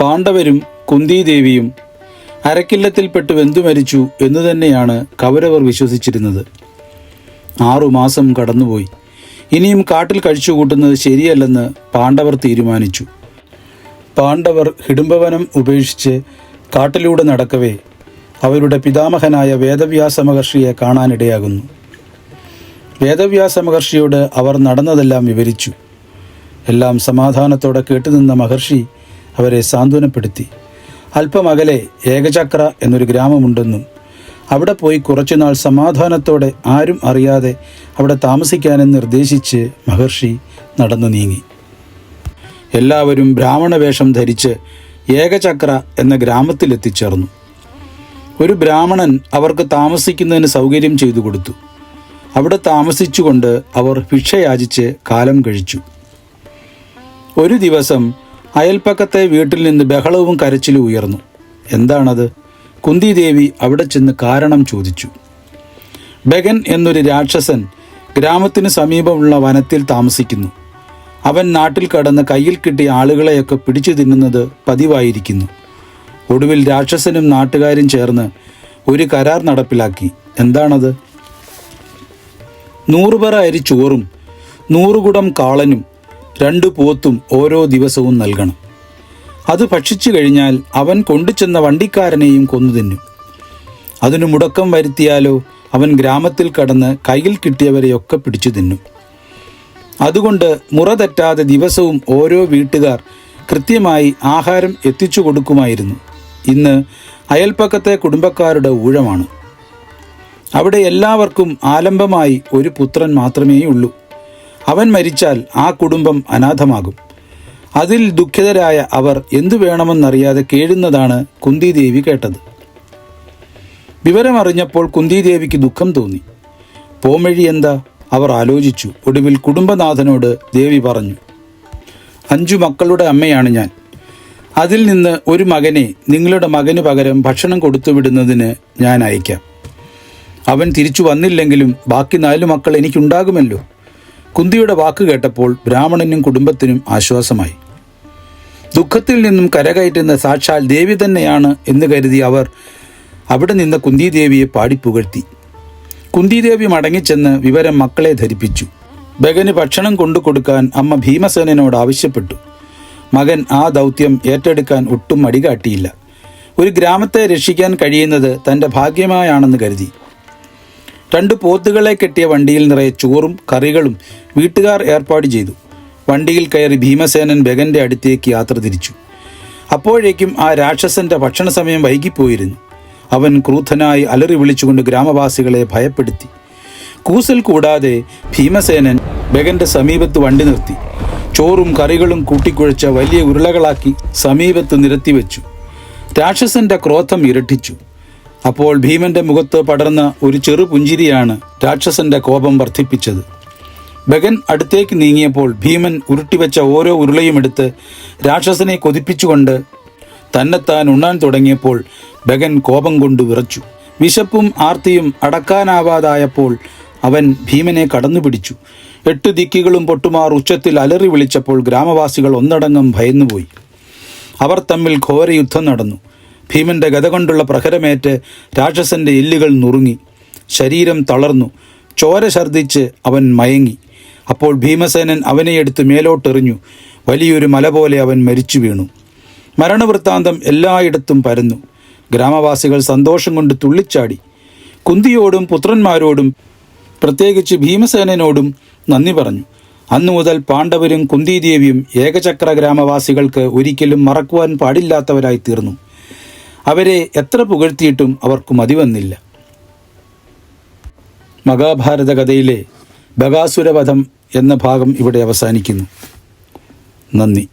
പാണ്ഡവരും കുന്തിദേവിയും അരക്കില്ലത്തിൽപ്പെട്ട് വെന്തു മരിച്ചു എന്നു തന്നെയാണ് കൗരവർ വിശ്വസിച്ചിരുന്നത്. ആറുമാസം കടന്നുപോയി. ഇനിയും കാട്ടിൽ കഴിച്ചുകൂട്ടുന്നത് ശരിയല്ലെന്ന് പാണ്ഡവർ തീരുമാനിച്ചു. പാണ്ഡവർ ഹിഡുംബവനം ഉപേക്ഷിച്ച് കാട്ടിലൂടെ നടക്കവേ അവരുടെ പിതാമഹനായ വേദവ്യാസ മഹർഷിയെ കാണാനിടയാകുന്നു. വേദവ്യാസ മഹർഷിയോട് അവർ നടന്നതെല്ലാം വിവരിച്ചു. എല്ലാം സമാധാനത്തോടെ കേട്ടുനിന്ന മഹർഷി അവരെ സാന്ത്വനപ്പെടുത്തി. അല്പമകലെ ഏകചക്ര എന്നൊരു ഗ്രാമമുണ്ടെന്നും അവിടെ പോയി കുറച്ചുനാൾ സമാധാനത്തോടെ ആരും അറിയാതെ അവിടെ താമസിക്കാനെന്ന് നിർദ്ദേശിച്ച് മഹർഷി നടന്നു നീങ്ങി. എല്ലാവരും ബ്രാഹ്മണ വേഷം ധരിച്ച് ഏകചക്ര എന്ന ഗ്രാമത്തിലെത്തിച്ചേർന്നു. ഒരു ബ്രാഹ്മണൻ അവർക്ക് താമസിക്കുന്നതിന് സൗകര്യം ചെയ്തു കൊടുത്തു. അവിടെ താമസിച്ചുകൊണ്ട് അവർ ഭിക്ഷയാചിച്ച് കാലം കഴിച്ചു. ഒരു ദിവസം അയൽപ്പക്കത്തെ വീട്ടിൽ നിന്ന് ബഹളവും കരച്ചിലും ഉയർന്നു. എന്താണത്? കുന്തിദേവി അവിടെ ചെന്ന് കാരണം ചോദിച്ചു. ബഗൻ എന്നൊരു രാക്ഷസൻ ഗ്രാമത്തിന് സമീപമുള്ള വനത്തിൽ താമസിക്കുന്നു. അവൻ നാട്ടിൽ കടന്ന് കയ്യിൽ കിട്ടിയ ആളുകളെയൊക്കെ പിടിച്ചു തിന്നുന്നത് പതിവായിരിക്കുന്നു. ഒടുവിൽ രാക്ഷസനും നാട്ടുകാരും ചേർന്ന് ഒരു കരാർ നടപ്പിലാക്കി. എന്താണത്? നൂറുപറ അരി ചോറും നൂറുകുടം കാളനും രണ്ടു പോത്തും ഓരോ ദിവസവും നൽകണം. അത് ഭക്ഷിച്ചു കഴിഞ്ഞാൽ അവൻ കൊണ്ടുചെന്ന വണ്ടിക്കാരനെയും കൊന്നു തിന്നും അതിനു മുടക്കം വരുത്തിയാലോ അവൻ ഗ്രാമത്തിൽ കടന്ന് കയ്യിൽ കിട്ടിയവരെയൊക്കെ പിടിച്ചു തിന്നും. അതുകൊണ്ട് മുറ തെറ്റാതെ ദിവസവും ഓരോ വീട്ടുകാർ കൃത്യമായി ആഹാരം എത്തിച്ചു കൊടുക്കുമായിരുന്നു. ഇന്ന് അയൽപ്പക്കത്തെ കുടുംബക്കാരുടെ ഊഴമാണ്. അവിടെ എല്ലാവർക്കും ആലംബമായി ഒരു പുത്രൻ മാത്രമേയുള്ളൂ. അവൻ മരിച്ചാൽ ആ കുടുംബം അനാഥമാകും. അതിൽ ദുഃഖിതരായ അവർ എന്തു വേണമെന്നറിയാതെ കേഴുന്നതാണ് കുന്തിദേവി കേട്ടത്. വിവരമറിഞ്ഞപ്പോൾ കുന്തിദേവിക്ക് ദുഃഖം തോന്നി. പോംവഴി എന്താ? അവർ ആലോചിച്ചു. ഒടുവിൽ കുടുംബനാഥനോട് ദേവി പറഞ്ഞു അഞ്ചു മക്കളുടെ അമ്മയാണ് ഞാൻ. അതിൽ നിന്ന് ഒരു മകനെ നിങ്ങളുടെ മകന് പകരം ഭക്ഷണം കൊടുത്തുവിടുന്നതിന് ഞാൻ അയക്കാം. അവൻ തിരിച്ചു വന്നില്ലെങ്കിലും ബാക്കി നാലു മക്കൾ എനിക്കുണ്ടാകുമല്ലോ. കുന്തിയുടെ വാക്ക് കേട്ടപ്പോൾ ബ്രാഹ്മണനും കുടുംബത്തിനും ആശ്വാസമായി. ദുഃഖത്തിൽ നിന്നും കരകയറ്റുന്ന സാക്ഷാൽ ദേവി തന്നെയാണ് എന്ന് കരുതി അവർ അവിടെ നിന്ന് കുന്തിദേവിയെ പാടിപ്പുകഴ്ത്തി. കുന്തിദേവി മടങ്ങിച്ചെന്ന് വിവരം മക്കളെ ധരിപ്പിച്ചു. ബഗന് ഭക്ഷണം കൊണ്ടു കൊടുക്കാൻ അമ്മ ഭീമസേനോട് ആവശ്യപ്പെട്ടു. മകൻ ആ ദൗത്യം ഏറ്റെടുക്കാൻ ഒട്ടും മടികാട്ടിയില്ല. ഒരു ഗ്രാമത്തെ രക്ഷിക്കാൻ കഴിയുന്നത് തന്റെ ഭാഗ്യമായാണെന്ന് കരുതി. രണ്ട് പോത്തുകളെ കെട്ടിയ വണ്ടിയിൽ നിറയെ ചോറും കറികളും വീട്ടുകാർ ഏർപ്പാട് ചെയ്തു. വണ്ടിയിൽ കയറി ഭീമസേനൻ ബെഗന്റെ അടുത്തേക്ക് യാത്ര തിരിച്ചു. അപ്പോഴേക്കും ആ രാക്ഷസന്റെ ഭക്ഷണ സമയം വൈകിപ്പോയിരുന്നു. അവൻ ക്രൂധനായി അലറി വിളിച്ചുകൊണ്ട് ഗ്രാമവാസികളെ ഭയപ്പെടുത്തി. കൂസൽ കൂടാതെ ഭീമസേനൻ ബഗന്റെ സമീപത്ത് വണ്ടി നിർത്തി. ചോറും കറികളും കൂട്ടിക്കുഴച്ച വലിയ ഉരുളകളാക്കി സമീപത്ത് നിരത്തിവെച്ചു. രാക്ഷസന്റെ ക്രോധം ഇരട്ടിച്ചു. അപ്പോൾ ഭീമന്റെ മുഖത്ത് പടർന്ന ഒരു ചെറു പുഞ്ചിരിയാണ് രാക്ഷസന്റെ കോപം വർദ്ധിപ്പിച്ചത്. ബഗൻ അടുത്തേക്ക് നീങ്ങിയപ്പോൾ ഭീമൻ ഉരുട്ടിവെച്ച ഓരോ ഉരുളയും എടുത്ത് രാക്ഷസനെ കൊതിപ്പിച്ചുകൊണ്ട് തന്നെത്താൻ ഉണ്ണാൻ തുടങ്ങിയപ്പോൾ ബഗൻ കോപം കൊണ്ട് വിറച്ചു. വിശപ്പും ആർത്തിയും അടക്കാനാവാതായപ്പോൾ അവൻ ഭീമനെ കടന്നുപിടിച്ചു. എട്ട് ദിക്കുകളും പൊട്ടുമാർ ഉച്ചത്തിൽ അലറി വിളിച്ചപ്പോൾ ഗ്രാമവാസികൾ ഒന്നടങ്കം ഭയന്നുപോയി. അവർ തമ്മിൽ ഘോര യുദ്ധം നടന്നു. ഭീമന്റെ ഗത കൊണ്ടുള്ള പ്രഹരമേറ്റ് രാക്ഷസന്റെ എല്ലുകൾ നുറുങ്ങി. ശരീരം തളർന്നു. ചോര ഛർദ്ദിച്ച് അവൻ മയങ്ങി. അപ്പോൾ ഭീമസേനൻ അവനെ എടുത്ത് മേലോട്ടെറിഞ്ഞു. വലിയൊരു മല പോലെ അവൻ മരിച്ചു വീണു. മരണവൃത്താന്തം എല്ലായിടത്തും പരന്നു. ഗ്രാമവാസികൾ സന്തോഷം കൊണ്ട് തുള്ളിച്ചാടി. കുന്തിയോടും പുത്രന്മാരോടും പ്രത്യേകിച്ച് ഭീമസേനോടും നന്ദി പറഞ്ഞു. അന്നു മുതൽ പാണ്ഡവരും കുന്തിദേവിയും ഏകചക്ര ഗ്രാമവാസികൾക്ക് ഒരിക്കലും മറക്കുവാൻ പാടില്ലാത്തവരായി തീർന്നു. അവരെ എത്ര പുകഴ്ത്തിയിട്ടും അവർക്ക് മതിവന്നില്ല മഹാഭാരത കഥയിലെ ബകാസുരവധം എന്ന ഭാഗം ഇവിടെ അവസാനിക്കുന്നു. നന്ദി.